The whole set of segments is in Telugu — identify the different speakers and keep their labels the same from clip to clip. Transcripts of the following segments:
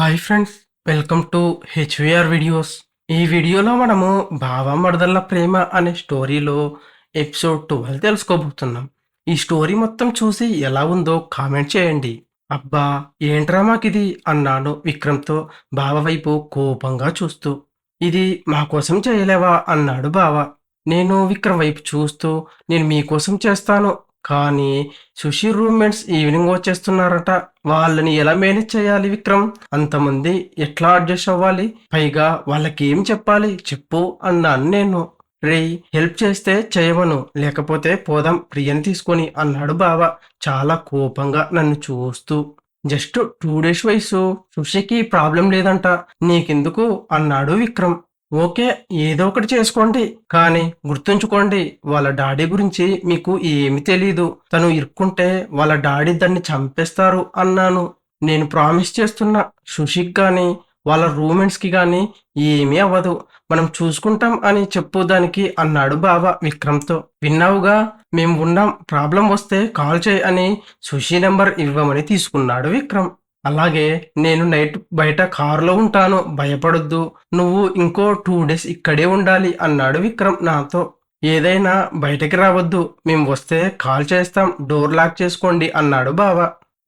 Speaker 1: Hi friends welcome to HVR videos ఈ వీడియోలో మనము బావా మరదళ్ళ ప్రేమ అనే స్టోరీలో ఎపిసోడ్ ట్వెల్వ్ తెలుసుకోబోతున్నాం. ఈ స్టోరీ మొత్తం చూసి ఎలా ఉందో కామెంట్ చేయండి. అబ్బా ఏంట్రా మాకిది? అన్నాను విక్రమ్తో బావ వైపు కోపంగా చూస్తూ. ఇది మా కోసం చేయలేవా? అన్నాడు బావ. నేను విక్రమ్ వైపు చూస్తూ నేను మీకోసం చేస్తాను కానీ సుషి రూమ్మేట్స్ ఈవినింగ్ వచ్చేస్తున్నారట. వాళ్ళని ఎలా మేనేజ్ చేయాలి విక్రమ్? అంతమంది ఎట్లా అడ్జస్ట్ అవ్వాలి? పైగా వాళ్ళకి ఏం చెప్పాలి? చెప్పు అన్నాను నేను. రే హెల్ప్ చేస్తే చేయమను. లేకపోతే పోదాం ప్రియని తీసుకొని అన్నాడు బావ. చాలా కోపంగా నన్ను చూస్తూ. జస్ట్ టూ డేస్ వయసు. సుషికి ప్రాబ్లం లేదంట. నీకెందుకు? అన్నాడు విక్రమ్. ఓకే ఏదో ఒకటి చేసుకోండి. కానీ గుర్తుంచుకోండి వాళ్ళ డాడీ గురించి మీకు ఏమి తెలియదు తను ఇరుక్కుంటే వాళ్ళ డాడీ దాన్ని చంపేస్తారు అన్నాను. నేను ప్రామిస్ చేస్తున్నా సుషిక్ కానీ వాళ్ళ రూమెంట్స్కి కానీ ఏమీ అవ్వదు. మనం చూసుకుంటాం అని చెప్పు దానికి అన్నాడు బాబా విక్రమ్తో. విన్నావుగా మేము ఉన్నాం. ప్రాబ్లం వస్తే కాల్ చేయి అని సుషి నెంబర్ ఇవ్వమని తీసుకున్నాడు విక్రమ్. అలాగే నేను నైట్ బయట కారులో ఉంటాను. భయపడొద్దు. నువ్వు ఇంకో టూ డేస్ ఇక్కడే ఉండాలి అన్నాడు విక్రమ్ నాతో. ఏదైనా బయటకి రావద్దు. మేము వస్తే కాల్ చేస్తాం. డోర్ లాక్ చేసుకోండి అన్నాడు బావ.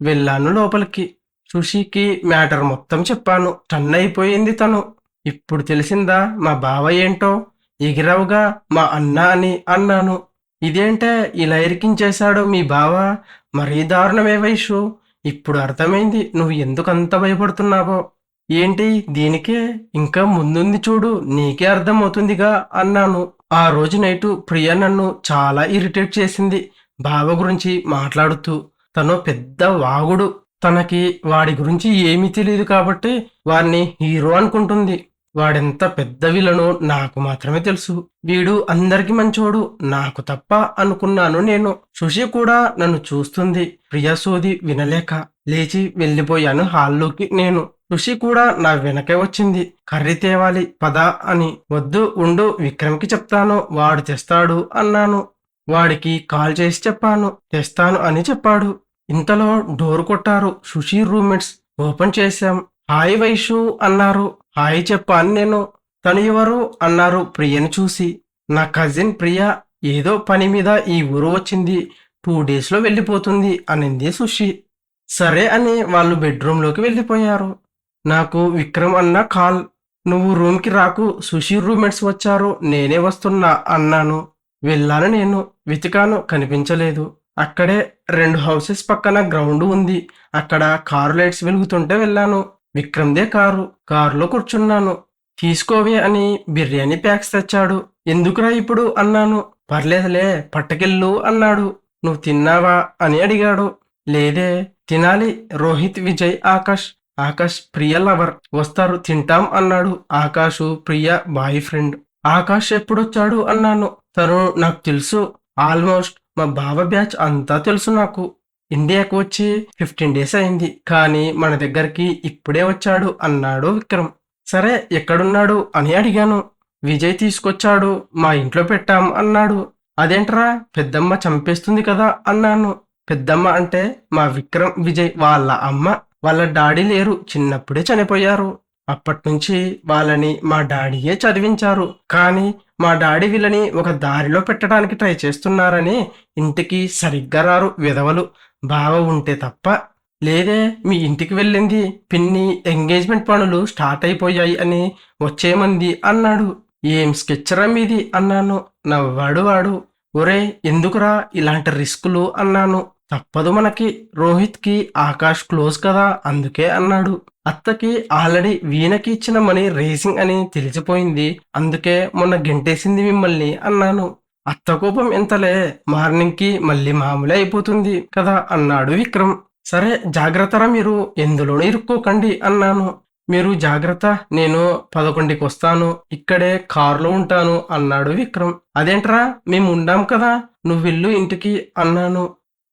Speaker 1: వెళ్ళాను లోపలికి. సుషికి మ్యాటర్ మొత్తం చెప్పాను. టన్ అయిపోయింది తను. ఇప్పుడు తెలిసిందా మా బావ ఏంటో? ఎగిరావుగా మా అన్న అని అన్నాను. ఇదేంటే ఇలా ఇరికించేశాడు మీ బావ? మరీ దారుణమే వైషు. ఇప్పుడు అర్థమైంది. నువ్వు ఎందుకంత భయపడుతున్నావో? ఏంటి? దీనికే ఇంకా ముందుంది చూడు. నీకే అర్థమవుతుందిగా అన్నాను. ఆ రోజు నైటు ప్రియ నన్ను చాలా ఇరిటేట్ చేసింది. బావ గురించి మాట్లాడుతూ తను పెద్ద వాగుడు. తనకి వాడి గురించి ఏమీ తెలియదు కాబట్టి వారిని హీరో అనుకుంటుంది. వాడెంత పెద్ద విలను నాకు మాత్రమే తెలుసు. వీడు అందరికి మంచోడు నాకు తప్ప అనుకున్నాను నేను. సుషి కూడా నన్ను చూస్తుంది. ప్రియాసోది వినలేక లేచి వెళ్ళిపోయాను హాల్లోకి నేను. సుషి కూడా నా వెనకే వచ్చింది. కర్రీ తేవాలి పద అని. వద్దు ఉండు విక్రమ్కి చెప్తాను వాడు తెస్తాడు అన్నాను. వాడికి కాల్ చేసి చెప్పాను తెస్తాను అని చెప్పాడు. ఇంతలో డోర్ కొట్టారు సుషి రూమ్మేట్స్. ఓపెన్ చేశాం. హాయ్ వైషు అన్నారు. హాయ్ చెప్పాను నేను తను ఎవరు అన్నారు ప్రియని చూసి. నా కజిన్ ప్రియ ఏదో పని మీద ఈ ఊరు వచ్చింది. టూ డేస్లో వెళ్ళిపోతుంది అనింది సుషి. సరే అని వాళ్ళు బెడ్రూమ్లోకి వెళ్ళిపోయారు. నాకు విక్రమ్ అన్న కాల్ నువ్వు రూమ్కి రాకు సుషి రూమ్మేట్స్ వచ్చారు నేనే వస్తున్నా అన్నాను. వెళ్ళాను నేను వెతికాను కనిపించలేదు. అక్కడే రెండు హౌసెస్ పక్కన గ్రౌండ్ ఉంది. అక్కడ కారు లైట్స్ వెలుగుతుంటే వెళ్ళాను. విక్రమ్దే కారు కారులో కూర్చున్నాను. తీసుకోవే అని బిర్యానీ ప్యాక్స్ తెచ్చాడు. ఎందుకురా ఇప్పుడు అన్నాను. పర్లేదులే పట్టకెళ్ళు అన్నాడు. నువ్వు తిన్నావా అని అడిగాడు. లేదే తినాలి. రోహిత్ విజయ్ ఆకాష్. ఆకాష్ ప్రియ లవర్. వస్తారు తింటాం అన్నాడు. Akash Priya boy friend. ఆకాష్ ఎప్పుడొచ్చాడు అన్నాను. తను నాకు తెలుసు. ఆల్మోస్ట్ మా బావ బ్యాచ్ అంతా తెలుసు నాకు. ఇండియాకు వచ్చి ఫిఫ్టీన్ డేస్ అయింది. కానీ మన దగ్గరికి ఇప్పుడే వచ్చాడు అన్నాడు విక్రమ్. సరే ఎక్కడున్నాడు అని అడిగాను. విజయ్ తీసుకొచ్చాడు. మా ఇంట్లో పెట్టాం అన్నాడు. అదేంట్రా? పెద్దమ్మ చంపేస్తుంది కదా అన్నాను. పెద్దమ్మ అంటే మా విక్రమ్ విజయ్ వాళ్ళ అమ్మ. వాళ్ళ డాడీ లేరు. చిన్నప్పుడే చనిపోయారు. అప్పటి నుంచి వాళ్ళని మా డాడీయే చదివించారు. కానీ మా డాడీ వీళ్ళని ఒక దారిలో పెట్టడానికి ట్రై చేస్తున్నారని ఇంటికి సరిగ్గా రారు విధవలు. బావ ఉంటే తప్ప. లేదే మీ ఇంటికి వెళ్ళింది. పిన్ని ఎంగేజ్మెంట్ పనులు స్టార్ట్ అయిపోయాయి అని వచ్చేమంది అన్నాడు. ఏం స్కెచ్చరా మీది? అన్నాను. నవ్వాడు వాడు. ఒరే ఎందుకురా ఇలాంటి రిస్కులు? అన్నాను. తప్పదు మనకి. రోహిత్కి ఆకాష్ క్లోజ్ కదా అందుకే అన్నాడు. అత్తకి ఆల్రెడీ వీణకి ఇచ్చిన మనీ రేసింగ్ అని తెలిసిపోయింది. అందుకే మొన్న గెంటేసింది మిమ్మల్ని అన్నాను. అత్త కోపం ఎంతలే? మార్నింగ్కి మళ్ళీ మామూలే అయిపోతుంది కదా అన్నాడు విక్రమ్. సరే జాగ్రత్తరా మీరు? ఎందులోనూ ఇరుక్కోకండి అన్నాను. మీరు జాగ్రత్త నేను పదకొండుకి వస్తాను ఇక్కడే కారులో ఉంటాను అన్నాడు విక్రమ్. అదేంట్రా? మేము ఉండాం కదా? నువ్వు వెళ్ళు ఇంటికి అన్నాను.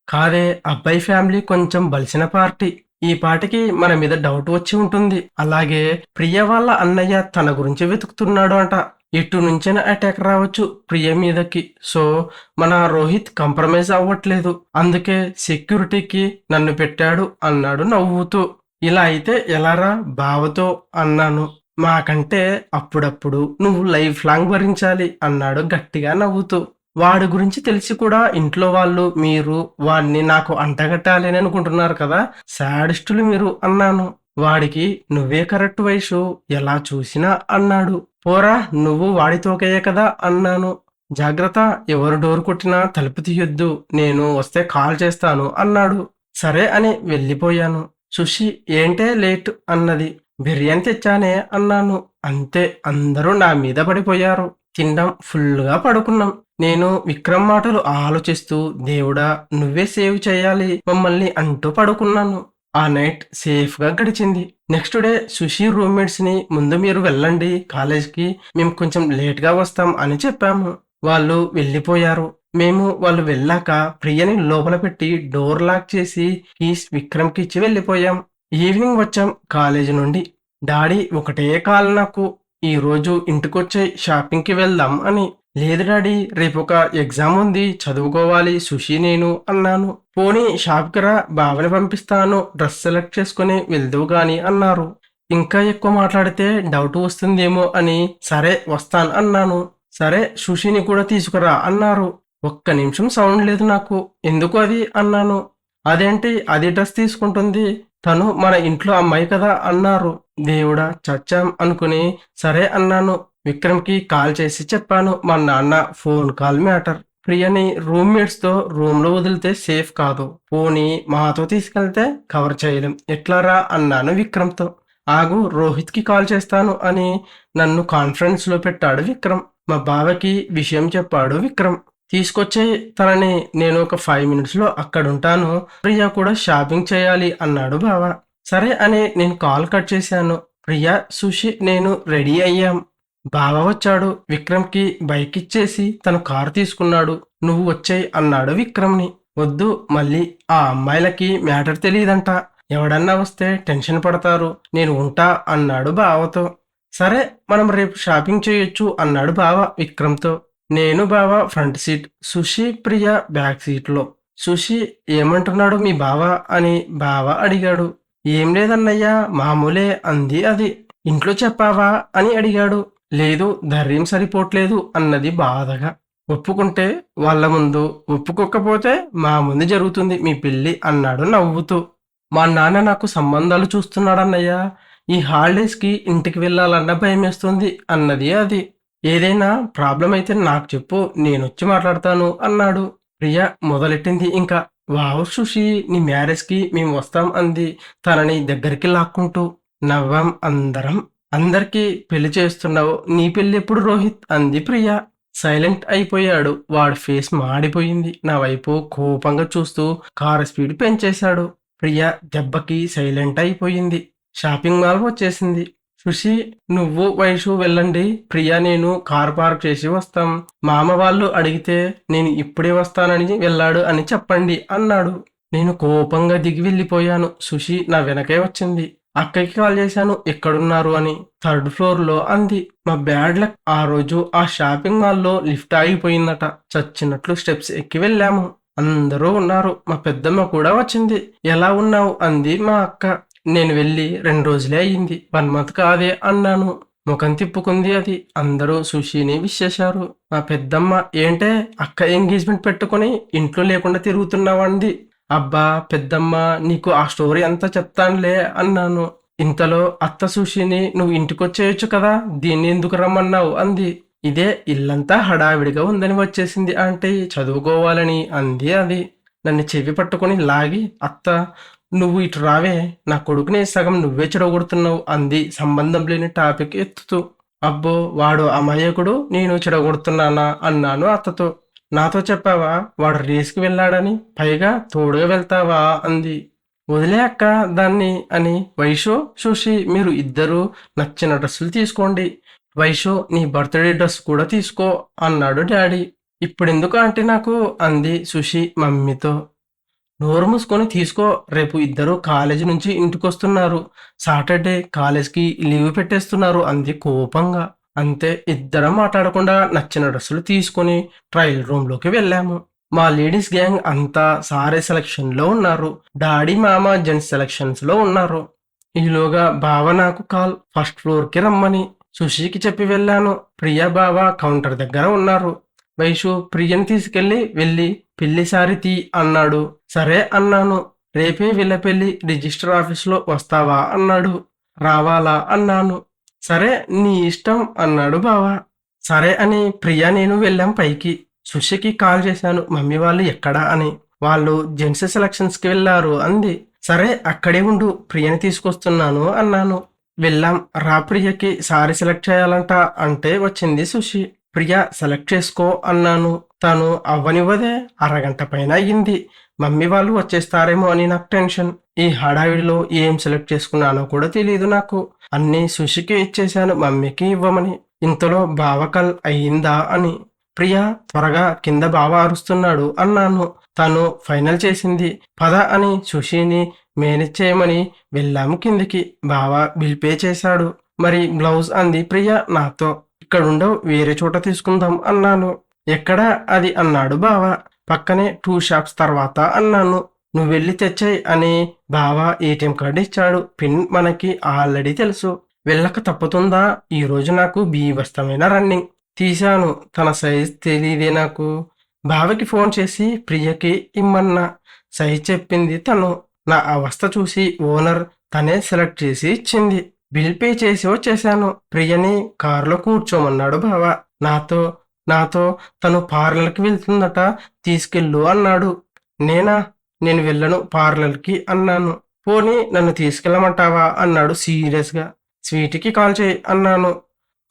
Speaker 1: కాదే అబ్బాయి ఫ్యామిలీ కొంచెం బలిసిన పార్టీ. ఈ పాటికి మన మీద డౌట్ వచ్చి ఉంటుంది. అలాగే ప్రియ వాళ్ళ అన్నయ్య తన గురించి వెతుకుతున్నాడు అంట. ఎటు నుంచైనా అటాక్ రావచ్చు. ప్రియ మీదకి. సో మన రోహిత్ కంప్రమైజ్ అవ్వట్లేదు. అందుకే సెక్యూరిటీకి నన్ను పెట్టాడు అన్నాడు నవ్వుతూ. ఇలా అయితే ఎలారా బావతో అన్నాను. మాకంటే అప్పుడప్పుడు నువ్వు లైఫ్ లాంగ్ భరించాలి అన్నాడు గట్టిగా నవ్వుతూ. వాడి గురించి తెలిసి కూడా ఇంట్లో వాళ్ళు మీరు వాడిని నాకు అంటగట్టాలి అని అనుకుంటున్నారు కదా. శాడిస్టులు మీరు అన్నాను. వాడికి నువ్వే కరెక్ట్ వయసు ఎలా చూసినా అన్నాడు. పోరా నువ్వు వాడితోకయ్యే కదా అన్నాను. జాగ్రత్త ఎవరు డోర్ కొట్టినా తలుపు తీయొద్దు నేను వస్తే కాల్ చేస్తాను అన్నాడు. సరే అని వెళ్ళిపోయాను. సుషి ఏంటే లేట్ అన్నది. బిర్యానీ తెచ్చానే అన్నాను. అంతే అందరూ నా మీద పడిపోయారు. తినడం ఫుల్గా పడుకున్నాం. నేను విక్రమ్ మాటలు ఆలోచిస్తూ దేవుడా నువ్వే సేవ్ చేయాలి మమ్మల్ని అంటూ పడుకున్నాను. ఆ నైట్ సేఫ్గా గడిచింది. నెక్స్ట్ డే సుషి రూమ్మేట్స్ని ముందు మీరు వెళ్ళండి కాలేజ్కి. మేము కొంచెం లేట్గా వస్తాం అని చెప్పాము. వాళ్ళు వెళ్ళిపోయారు. మేము వాళ్ళు వెళ్ళాక ప్రియని లోపల పెట్టి డోర్ లాక్ చేసి కీస్ విక్రమ్కి ఇచ్చి వెళ్ళిపోయాం. ఈవినింగ్ వచ్చాం కాలేజీ నుండి. డాడీ ఒకటే కాల్ నాకు. ఈరోజు ఇంటికొచ్చే షాపింగ్కి వెళ్దాం అని. లేదు డాడీ రేపు ఒక ఎగ్జామ్ ఉంది చదువుకోవాలి సుషి నేను అన్నాను. పోనీ షాప్కి రా బావని పంపిస్తాను డ్రెస్ సెలెక్ట్ చేసుకుని వెళ్దువు గాని అన్నారు. ఇంకా ఎక్కువ మాట్లాడితే డౌట్ వస్తుందేమో అని సరే వస్తాను అన్నాను. సరే సుషిని కూడా తీసుకురా అన్నారు. ఒక్క నిమిషం సౌండ్ లేదు నాకు. ఎందుకు అది అన్నాను. అదేంటి? అది డ్రెస్ తీసుకుంటుంది. తను మన ఇంట్లో అమ్మాయి కదా అన్నారు. దేవుడా చచ్చాం అనుకుని సరే అన్నాను. విక్రమ్కి కాల్ చేసి చెప్పాను. మా నాన్న ఫోన్ కాల్ మ్యాటర్. ప్రియని రూమ్మేట్స్తో రూమ్లో వదిలితే సేఫ్ కాదు. పోనీ మాతో తీసుకెళ్తే కవర్ చేయలేం. ఎట్లారా అన్నాను విక్రమ్తో. ఆగు రోహిత్కి కాల్ చేస్తాను అని నన్ను కాన్ఫరెన్స్లో పెట్టాడు విక్రమ్. మా బావకి విషయం చెప్పాడు విక్రమ్. తీసుకొచ్చే తనని నేను ఒక ఫైవ్ మినిట్స్లో అక్కడుంటాను. అక్కడ ఉంటాను ప్రియా కూడా షాపింగ్ చేయాలి అన్నాడు బావ. సరే అని నేను కాల్ కట్ చేశాను. ప్రియా సుషి నేను రెడీ అయ్యాం. బావ వచ్చాడు. విక్రమ్కి బైక్ ఇచ్చేసి తను కారు తీసుకున్నాడు. నువ్వు వచ్చాయి అన్నాడు విక్రమ్ని. వద్దు మళ్ళీ ఆ అమ్మాయిలకి మ్యాటర్ తెలియదంట ఎవడన్నా వస్తే టెన్షన్ పడతారు. నేను ఉంటా అన్నాడు బావతో. సరే మనం రేపు షాపింగ్ చేయొచ్చు అన్నాడు బావ విక్రమ్తో. నేను బావ front seat Sushi Priya back సీట్లో. సుషి ఏమంటున్నాడు మీ బావ? అని బావ అడిగాడు. ఏం లేదన్నయ్యా మామూలే అంది అది. ఇంట్లో చెప్పావా? అని అడిగాడు. లేదు ధైర్యం సరిపోవట్లేదు అన్నది బాధగా. ఒప్పుకుంటే వాళ్ళ ముందు ఒప్పుకోకపోతే మా ముందు జరుగుతుంది మీ పిల్లి అన్నాడు నవ్వుతూ. మా నాన్న నాకు సంబంధాలు చూస్తున్నాడన్నయ్య ఈ హాలిడేస్కి ఇంటికి వెళ్ళాలన్న భయమేస్తుంది అన్నది అది. ఏదైనా ప్రాబ్లం అయితే నాకు చెప్పు నేనొచ్చి మాట్లాడతాను అన్నాడు. ప్రియ మొదలెట్టింది ఇంకా. వావ్ సుషి నీ మ్యారేజ్కి మేము వస్తాం అంది తనని దగ్గరికి లాక్కుంటూ. నవ్వాం అందరం. అందరికీ పెళ్ళి చేస్తున్నావు. నీ పెళ్ళి ఎప్పుడు రోహిత్? అంది ప్రియ. సైలెంట్ అయిపోయాడు. వాడి ఫేస్ మాడిపోయింది. నా వైపు కోపంగా చూస్తూ కారు స్పీడ్ పెంచేశాడు. ప్రియ దెబ్బకి సైలెంట్ అయిపోయింది. షాపింగ్ మాల్ వచ్చేసింది. సుషి నువ్వు వైషు వెళ్ళండి. ప్రియా నేను కార్ పార్క్ చేసి వస్తాం. మామ వాళ్ళు అడిగితే నేను ఇప్పుడే వస్తానని వెళ్ళాడు అని చెప్పండి అన్నాడు. నేను కోపంగా దిగి వెళ్ళిపోయాను. సుషి నా వెనకే వచ్చింది. అక్కకి కాల్ చేశాను ఎక్కడున్నారు? అని. థర్డ్ ఫ్లోర్లో అంది మా బ్యాడ్ లక్ ఆ రోజు ఆ షాపింగ్ మాల్లో లిఫ్ట్ ఆగిపోయిందట. చచ్చినట్లు స్టెప్స్ ఎక్కి వెళ్ళాము. అందరూ ఉన్నారు. మా పెద్దమ్మ కూడా వచ్చింది. ఎలా ఉన్నావు? అంది మా అక్క. నేను వెళ్ళి రెండు రోజులే అయ్యింది. వన్ మంత్ కాదే అన్నాను. ముఖం తిప్పుకుంది అది. అందరూ సుషిని విష్ చేశారు మా పెద్దమ్మ ఏంటే? అక్క ఎంగేజ్మెంట్ పెట్టుకుని ఇంట్లో లేకుండా తిరుగుతున్నావంది అబ్బా పెద్దమ్మ నీకు ఆ స్టోరీ అంతా చెప్తానులే అన్నాను. ఇంతలో అత్త సుషిని నువ్వు ఇంటికొచ్చేయచ్చు కదా దీన్ని ఎందుకు రమ్మన్నావు? అంది. ఇదే ఇల్లంతా హడావిడిగా ఉందని వచ్చేసింది అంటే చదువుకోవాలని అంది అది. నన్ను చెవి పట్టుకొని లాగి అత్త నువ్వు ఇటు రావే నా కొడుకుని సగం నువ్వే చెడగొడుతున్నావు అంది సంబంధం లేని టాపిక్ ఎత్తుతూ. అబ్బో వాడు అమాయకుడు నేను చెడగొడుతున్నానా? అన్నాను అత్తతో. నాతో చెప్పావా? వాడు రేస్కి వెళ్ళాడని. పైగా తోడుగా వెళ్తావా? అంది. వదిలే అక్క దాన్ని అని. వైషో సుషి మీరు ఇద్దరు నచ్చిన డ్రెస్సులు తీసుకోండి. వైషో నీ బర్త్డే డ్రెస్ కూడా తీసుకో అన్నాడు డాడీ. ఇప్పుడెందుకు అంటే నాకు? అంది సుషి మమ్మీతో. నోరు మూసుకొని తీసుకో. రేపు ఇద్దరు కాలేజీ నుంచి ఇంటికి వస్తున్నారు సాటర్డే కాలేజ్కి లీవ్ పెట్టేస్తున్నారు. అంది కోపంగా. అంతే ఇద్దరం మాట్లాడకుండా నచ్చిన డ్రెస్సులు తీసుకొని ట్రయల్ రూమ్లోకి వెళ్ళాము. మా లేడీస్ గ్యాంగ్ అంతా సారే సెలక్షన్లో ఉన్నారు. డాడీ మామ జెంట్స్ సెలక్షన్స్లో ఉన్నారు. ఈలోగా బావ నాకు కాల్ ఫస్ట్ ఫ్లోర్కి రమ్మని సుషికి చెప్పి వెళ్ళాను. ప్రియ బావ కౌంటర్ దగ్గర ఉన్నారు. వైషు ప్రియని తీసుకెళ్ళి వెళ్ళి పెళ్ళి సారి తీ అన్నాడు. సరే అన్నాను. రేపే వీళ్ళ పెళ్ళి రిజిస్టర్ ఆఫీస్లో వస్తావా అన్నాడు. రావాలా అన్నాను. సరే నీ ఇష్టం అన్నాడు బావ. సరే అని ప్రియా నేను వెళ్ళాం పైకి. సుషికి కాల్ చేశాను మమ్మీ వాళ్ళు ఎక్కడా? అని. వాళ్ళు జెంట్స్ సెలక్షన్స్కి వెళ్ళారు అంది. సరే అక్కడే ఉండు ప్రియని తీసుకొస్తున్నాను అన్నాను. వెళ్ళాం రా ప్రియకి సారీ సెలెక్ట్ చేయాలంట అంటే వచ్చింది సుషి ప్రియా సెలెక్ట్ చేసుకో అన్నాను. తను అవ్వనివ్వదే అరగంట పైన అయ్యింది. మమ్మీ వాళ్ళు వచ్చేస్తారేమో అని నాకు టెన్షన్. ఈ హడావిడిలో ఏం సెలెక్ట్ చేసుకున్నానో కూడా తెలియదు నాకు. అన్నీ సుషికి ఇచ్చేశాను మమ్మీకి ఇవ్వమని. ఇంతలో బావకల్ అయ్యిందా అని. ప్రియా త్వరగా కింద బావ అరుస్తున్నాడు అన్నాను. తను ఫైనల్ చేసింది. పద అని సుషిని మేనేజ్ చేయమని వెళ్ళాము కిందికి. బావ బిల్ పే చేశాడు. మరి బ్లౌజ్ అంది ప్రియ నాతో ఇక్కడుండవు వేరే చోట తీసుకుందాం అన్నాను. ఎక్కడ? అది అన్నాడు బావ. పక్కనే టూ షాప్స్ తర్వాత అన్నాను. నువ్వు వెళ్ళి తెచ్చాయి అని బావ ఏటీఎం కార్డు ఇచ్చాడు. పిన్ మనకి ఆల్రెడీ తెలుసు. వెళ్ళక తప్పుతుందా? ఈరోజు నాకు బీభస్తమైన రన్నింగ్. తీశాను. తన సైజ్ తెలియదే నాకు. బావకి ఫోన్ చేసి ప్రియకి ఇమ్మన్నా. సైజ్ చెప్పింది తను. నా అవస్థ చూసి ఓనర్ తనే సెలెక్ట్ చేసి ఇచ్చింది. బిల్ పే చేసి వచ్చేసాను ప్రియని కారులో కూర్చోమన్నాడు బావ. నాతో నాతో తను పార్లర్కి వెళ్తుందట తీసుకెళ్ళు అన్నాడు. నేనా? నేను వెళ్ళను పార్లర్కి అన్నాను. పోనీ నన్ను తీసుకెళ్ళమంటావా? అన్నాడు సీరియస్గా. స్వీట్కి కాల్ చేయి అన్నాను.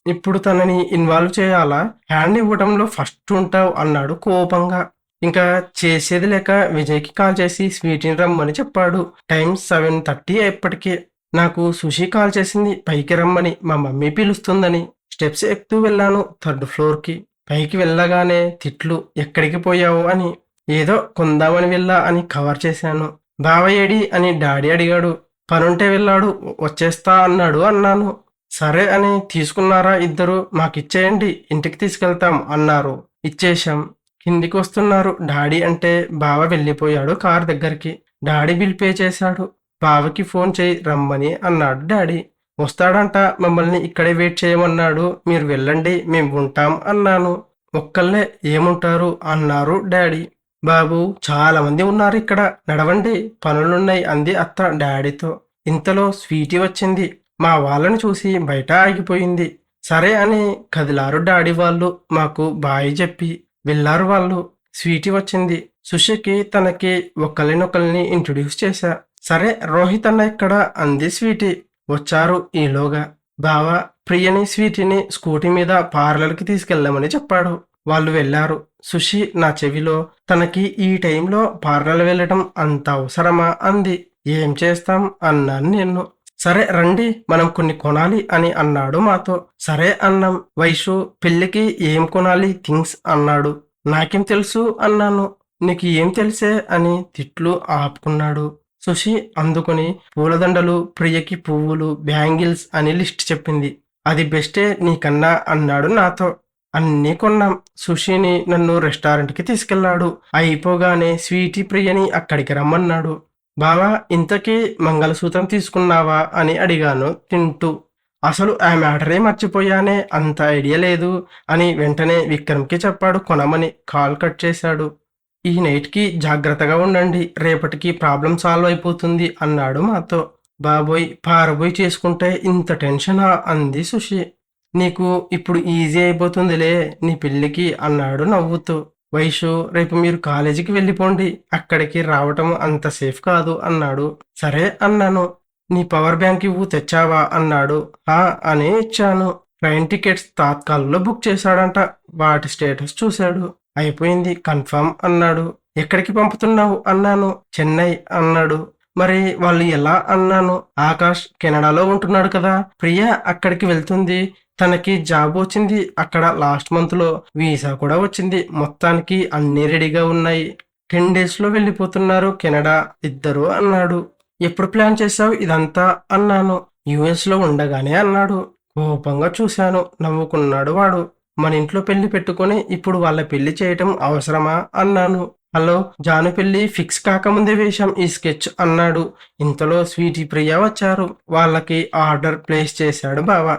Speaker 1: ఇప్పుడు తనని ఇన్వాల్వ్ చేయాలా? హ్యాండ్ ఇవ్వడంలో ఫస్ట్ ఉంటావు అన్నాడు కోపంగా. ఇంకా చేసేది లేక విజయ్కి కాల్ చేసి స్వీట్ని రమ్మని చెప్పాడు. టైం సెవెన్ థర్టీ ఎప్పటికే నాకు సుషి కాల్ చేసింది పైకి రమ్మని. మా మమ్మీ పిలుస్తుందని. స్టెప్స్ ఎక్కుతూ వెళ్ళాను థర్డ్ ఫ్లోర్కి. పైకి వెళ్ళగానే తిట్లు ఎక్కడికి పోయావు? అని. ఏదో కొందామని వెళ్ళా అని కవర్ చేశాను. బావయ్యేడి అని డాడీ అడిగాడు. పనుంటే వెళ్ళాడు వచ్చేస్తా అన్నాడు అన్నాను. సరే అని. తీసుకున్నారా ఇద్దరు? మాకిచ్చేయండి ఇంటికి తీసుకెళ్తాం అన్నారు. ఇచ్చేశాం. కిందికి వస్తున్నారు. డాడీ అంటే బావ వెళ్ళిపోయాడు కార్ దగ్గరికి. డాడీ బిల్ పే చేశాడు. బావకి ఫోన్ చేయి రమ్మని అన్నాడు డాడీ. వస్తాడంట మమ్మల్ని ఇక్కడే వెయిట్ చేయమన్నాడు. మీరు వెళ్ళండి మేము ఉంటాం అన్నాను. ఒక్కళ్ళే ఏముంటారు అన్నారు డాడీ. బాబు చాలామంది ఉన్నారు ఇక్కడ. నడవండి పనులున్నాయి అంది అత్త డాడీతో. ఇంతలో స్వీటీ వచ్చింది. మా వాళ్ళని చూసి బయట ఆగిపోయింది. సరే అని కదిలారు డాడీ వాళ్ళు. మాకు బాయ్ చెప్పి వెళ్ళారు వాళ్ళు. స్వీటీ వచ్చింది. సుషికి తనకి ఒకరినొకరిని ఇంట్రొడ్యూస్ చేశా. సరే రోహిత్ అన్న ఇక్కడ అంది స్వీటీ. వచ్చారు ఈలోగా బావ ప్రియని స్వీటీని స్కూటీ మీద పార్లర్కి తీసుకెళ్ళమని చెప్పాడు. వాళ్ళు వెళ్ళారు. సుషి నా చెవిలో తనకి ఈ టైంలో పార్లర్ వెళ్ళటం అంత అవసరమా? అంది. ఏం చేస్తాం? అన్నాను నేను సరే రండి మనం కొన్ని కొనాలి అని అన్నాడు మాతో. సరే అన్నాం. వైషు పెళ్ళికి ఏం కొనాలి? థింగ్స్ అన్నాడు. నాకేం తెలుసు? అన్నాను. నీకు ఏం తెలిసే? అని తిట్లు ఆపుకున్నాడు. సుషి అందుకొని పూలదండలు ప్రియకి పువ్వులు బ్యాంగిల్స్ అని లిస్ట్ చెప్పింది. అది బెస్టే నీకన్నా అన్నాడు నాతో. అన్నీ కొన్నాం. సుషిని నన్ను రెస్టారెంట్కి తీసుకెళ్ళాడు అయిపోగానే స్వీటీ ప్రియని అక్కడికి రమ్మన్నాడు. బావా ఇంతకీ మంగళసూత్రం తీసుకున్నావా అని అడిగాను తింటూ. అసలు ఆ మ్యాటరే మర్చిపోయానే అంత ఐడియా లేదు అని వెంటనే విక్రమ్కి చెప్పాడు కొనమని. కాల్ కట్ చేశాడు. ఈ నైట్కి జాగ్రత్తగా ఉండండి. రేపటికి ప్రాబ్లం సాల్వ్ అయిపోతుంది అన్నాడు మాతో. బాబోయ్ పారబోయ్ చేసుకుంటే ఇంత టెన్షనా? అంది సుషి నీకు ఇప్పుడు ఈజీ అయిపోతుందిలే నీ పెళ్ళికి అన్నాడు నవ్వుతూ. వైషు రేపు మీరు కాలేజీకి వెళ్ళిపోండి. అక్కడికి రావటం అంత సేఫ్ కాదు అన్నాడు. సరే అన్నాను. నీ పవర్ బ్యాంక్ ఇవ్వు తెచ్చావా? అన్నాడు. ఆ అని ఇచ్చాను. ట్రైన్ టికెట్స్ తాత్కాల్లో బుక్ చేశాడంట. వాటి స్టేటస్ చూశాడు. అయిపోయింది కన్ఫర్మ్ అన్నాడు. ఎక్కడికి పంపుతున్నావు అన్నాను. చెన్నై అన్నాడు. మరి వాళ్ళు ఎలా అన్నాను? ఆకాష్ కెనడాలో ఉంటున్నాడు కదా. ప్రియా అక్కడికి వెళ్తుంది. తనకి జాబ్ వచ్చింది. అక్కడ లాస్ట్ మంత్లో వీసా కూడా వచ్చింది. మొత్తానికి అన్ని రెడీగా ఉన్నాయి. టెన్ డేస్లో వెళ్ళిపోతున్నారు కెనడా ఇద్దరు అన్నాడు. ఎప్పుడు ప్లాన్ చేశావు ఇదంతా? అన్నాను. యుఎస్లో ఉండగానే అన్నాడు. కోపంగా చూశాను. నవ్వుకున్నాడు వాడు. మన ఇంట్లో పెళ్ళి పెట్టుకొని ఇప్పుడు వాళ్ళ పెళ్ళి చేయటం అవసరమా? అన్నాను. హలో జాను పెళ్ళి ఫిక్స్ కాకముందే వేశాం ఈ స్కెచ్ అన్నాడు. ఇంతలో స్వీటీ ప్రియ వచ్చారు. వాళ్ళకి ఆర్డర్ ప్లేస్ చేశాడు బావ.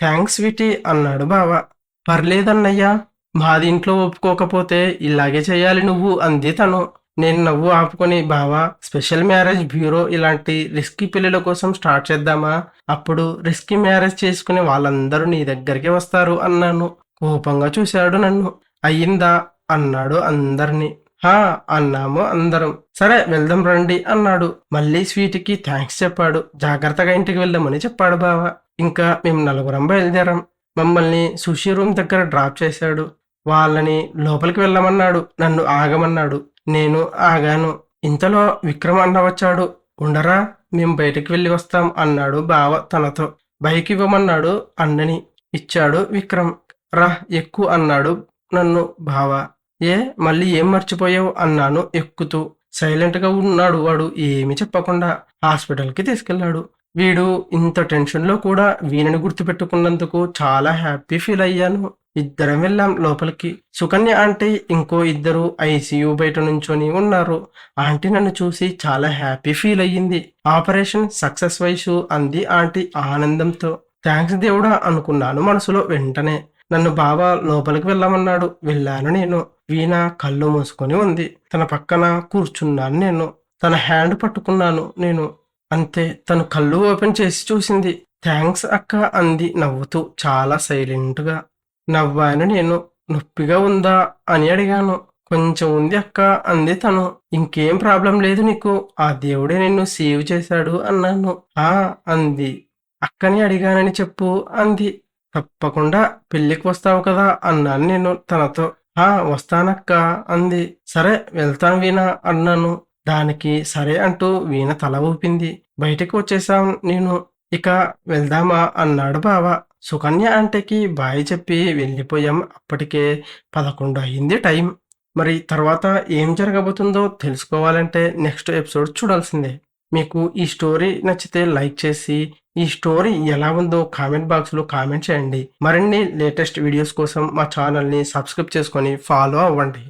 Speaker 1: థ్యాంక్స్ స్వీటీ అన్నాడు బావ. పర్లేదన్నయ్యా మాది ఇంట్లో ఒప్పుకోకపోతే ఇలాగే చేయాలి నువ్వు అంది తను. నేను నవ్వు ఆపుకొని బావా స్పెషల్ మ్యారేజ్ బ్యూరో ఇలాంటి రిస్కీ పెళ్ళిల కోసం స్టార్ట్ చేద్దామా? అప్పుడు రిస్కీ మ్యారేజ్ చేసుకునే వాళ్ళందరూ నీ దగ్గరికి వస్తారు అన్నాను. కోపంగా చూశాడు నన్ను. అయ్యిందా? అన్నాడు అందరినీ. హా అన్నాము అందరం. సరే వెళ్దాం రండి అన్నాడు. మళ్ళీ స్వీట్కి థ్యాంక్స్ చెప్పాడు. జాగ్రత్తగా ఇంటికి వెళ్దామని చెప్పాడు బావ. ఇంకా మేము నలుగురం బయలుదేరాం. మమ్మల్ని సుషి రూమ్ దగ్గర డ్రాప్ చేశాడు. వాళ్ళని లోపలికి వెళ్ళమన్నాడు. నన్ను ఆగమన్నాడు. నేను ఆగాను. ఇంతలో విక్రమ్ అన్న వచ్చాడు. ఉండరా? మేము బయటికి వెళ్ళి వస్తాం అన్నాడు బావ తనతో. బైక్ ఇవ్వమన్నాడు అన్నని. ఇచ్చాడు విక్రమ్. రా ఎక్కు అన్నాడు. నన్ను బావ ఏ మళ్ళీ ఏం మర్చిపోయావు? అన్నాను ఎక్కుతూ. సైలెంట్గా ఉన్నాడు వాడు ఏమి చెప్పకుండా హాస్పిటల్కి తీసుకెళ్ళాడు. వీడు ఇంత టెన్షన్లో కూడా వీణని గుర్తుపెట్టుకున్నందుకు చాలా హ్యాపీ ఫీల్ అయ్యాను. ఇద్దరం వెళ్ళాం లోపలికి. సుకన్య ఆంటీ ఇంకో ఇద్దరు ఐసీయూ బయట నుంచొని ఉన్నారు. ఆంటీ నన్ను చూసి చాలా హ్యాపీ ఫీల్ అయ్యింది. ఆపరేషన్ సక్సెస్ వైసు అంది ఆంటీ ఆనందంతో. థ్యాంక్స్ దేవుడా అనుకున్నాను మనసులో వెంటనే. నన్ను బాబా లోపలికి వెళ్ళమన్నాడు. వెళ్ళాను నేను. వీణ కళ్ళు మూసుకొని ఉంది. తన పక్కన కూర్చున్నాను నేను. తన హ్యాండ్ పట్టుకున్నాను నేను. అంతే. తను కళ్ళు ఓపెన్ చేసి చూసింది. థ్యాంక్స్ అక్క అంది నవ్వుతూ చాలా సైలెంట్గా. నవ్వాను నేను. నొప్పిగా ఉందా అని అడిగాను. కొంచెం ఉంది అక్క అంది తను. ఇంకేం ప్రాబ్లం లేదు నీకు. ఆ దేవుడే నిన్ను సేవ్ చేశాడు అన్నాను. ఆ అంది. అక్కని అడిగానని చెప్పు అంది. తప్పకుండా పెళ్ళికి వస్తావు కదా అన్నాను నేను తనతో. ఆ వస్తానక్క అంది. సరే వెళ్తాను వీణ అన్నాను. దానికి సరే అంటూ వీణ తల ఊపింది. బయటకు వచ్చేసాం నేను. ఇక వెళ్దామా అన్నాడు బావ. సుకన్య అంటేకి బాయ్ చెప్పి వెళ్ళిపోయాం అప్పటికే పదకొండు అయింది టైం. మరి తర్వాత ఏం జరగబోతుందో తెలుసుకోవాలంటే నెక్స్ట్ ఎపిసోడ్ చూడాల్సిందే. మీకు ఈ స్టోరీ నచ్చితే లైక్ చేసి ఈ స్టోరీ ఎలా ఉందో కామెంట్ బాక్స్లో కామెంట్ చేయండి. మరిన్ని లేటెస్ట్ వీడియోస్ కోసం మా ఛానల్ని సబ్స్క్రైబ్ చేసుకొని ఫాలో అవ్వండి.